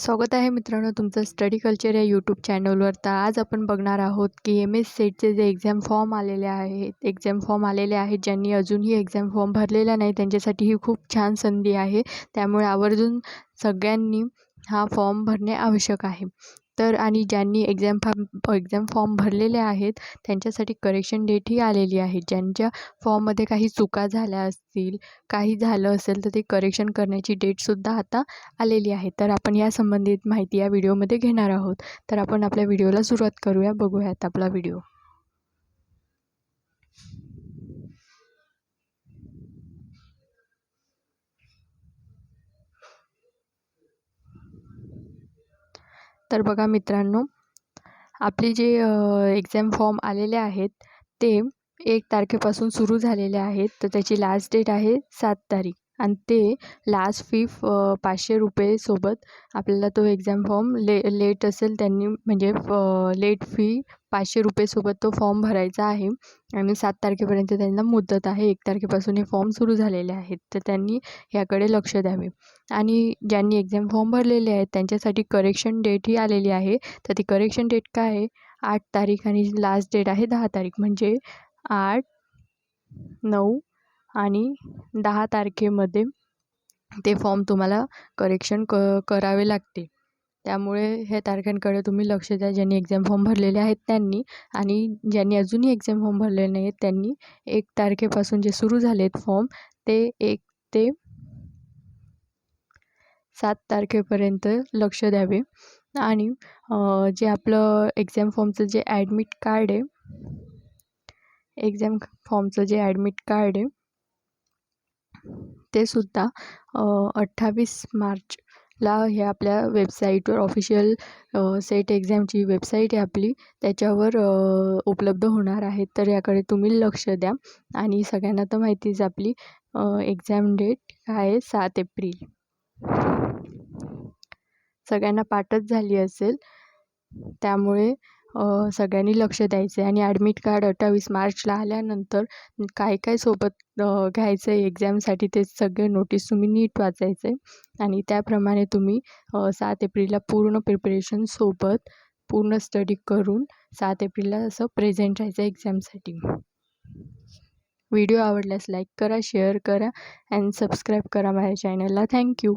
स्वागत आहे मित्रांनो तुमचं स्टडी कल्चर या यूट्यूब चॅनलवर तर आज आपण बघणार आहोत की एम एस सेटचे जे एक्झाम फॉर्म आलेले आहेत एक्झाम फॉर्म आलेले आहेत ज्यांनी अजूनही एक्झाम फॉर्म भरलेला नाही त्यांच्यासाठी ही खूप छान संधी आहे. त्यामुळे आवर्जून सगळ्यांनी हा फॉर्म भरणे आवश्यक आहे. तर आणि ज्यांनी एक्झाम फॉर्म एक्झाम फॉर्म भरलेले आहेत त्यांच्यासाठी करेक्शन डेटही आलेली आहे. ज्यांच्या फॉर्ममध्ये काही चुका झाल्या असतील काही झालं असेल तर ते करेक्शन करण्याची डेटसुद्धा आता आलेली आहे. तर आपण या संबंधित माहिती या व्हिडिओमध्ये घेणार आहोत. तर आपण आपल्या व्हिडिओला सुरुवात करूया. बघूयात आपला व्हिडिओ तर बघा मित्रांनो आपले जे एक्झाम फॉर्म आलेले आहेत ते एक तारखेपासून सुरू झालेले आहेत. तर त्याची लास्ट डेट आहे सात तारीख. आणि ते लास्ट फी पाचशे रुपयेसोबत आपल्याला तो एक्झाम फॉर्म ले लेट असेल त्यांनी म्हणजे लेट फी पाचशे रुपयेसोबत तो फॉर्म भरायचा आहे. आणि सात तारखेपर्यंत त्यांना मुदत आहे. एक तारखेपासून हे फॉर्म सुरू झालेले आहेत. तर त्यांनी ह्याकडे लक्ष द्यावे. आणि ज्यांनी एक्झाम फॉर्म भरलेले आहेत त्यांच्यासाठी करेक्शन डेटही आलेली आहे. तर ती करेक्शन डेट काय आहे? आठ तारीख आणि लास्ट डेट आहे दहा तारीख. म्हणजे आठ नऊ आणि दहा तारखेमध्ये ते फॉर्म तुम्हाला करेक्शन क करावे लागते त्यामुळे ह्या तारखांकडे तुम्ही लक्ष द्या. ज्यांनी एक्झाम फॉर्म भरलेले आहेत त्यांनी आणि ज्यांनी अजूनही एक्झाम फॉर्म भरलेले नाही आहेत त्यांनी एक तारखेपासून जे सुरू झाले आहेत फॉर्म ते एक ते सात तारखेपर्यंत लक्ष द्यावे. आणि जे आपलं एक्झाम फॉर्मचं जे ॲडमिट कार्ड आहे एक्झाम फॉर्मचं जे ॲडमिट कार्ड आहे ते सुद्धा अठ्ठावीस मार्चला हे आपल्या वेबसाईटवर ऑफिशियल सेट एक्झामची वेबसाईट आहे आपली. त्याच्यावर उपलब्ध होणार आहेत तर याकडे तुम्ही लक्ष द्या. आणि सगळ्यांना तर माहितीच आपली एक्झाम डेट काय आहे सात एप्रिल. सगळ्यांना पाठच झाली असेल. त्यामुळे सगळ्यांनी लक्ष द्यायचं आहे आणि ॲडमिट कार्ड अठ्ठावीस मार्चला आल्यानंतर काय काय सोबत घ्यायचं आहे एक्झामसाठी ते सगळे नोटीस तुम्ही नीट वाचायचं आहे आणि त्याप्रमाणे तुम्ही सात एप्रिलला पूर्ण प्रिपरेशन सोबत पूर्ण स्टडी करून सात एप्रिलला असं प्रेझेंट राहायचं एक्झामसाठी व्हिडिओ आवडल्यास लाईक करा शेअर करा अँड सबस्क्राईब करा माझ्या चॅनलला थँक्यू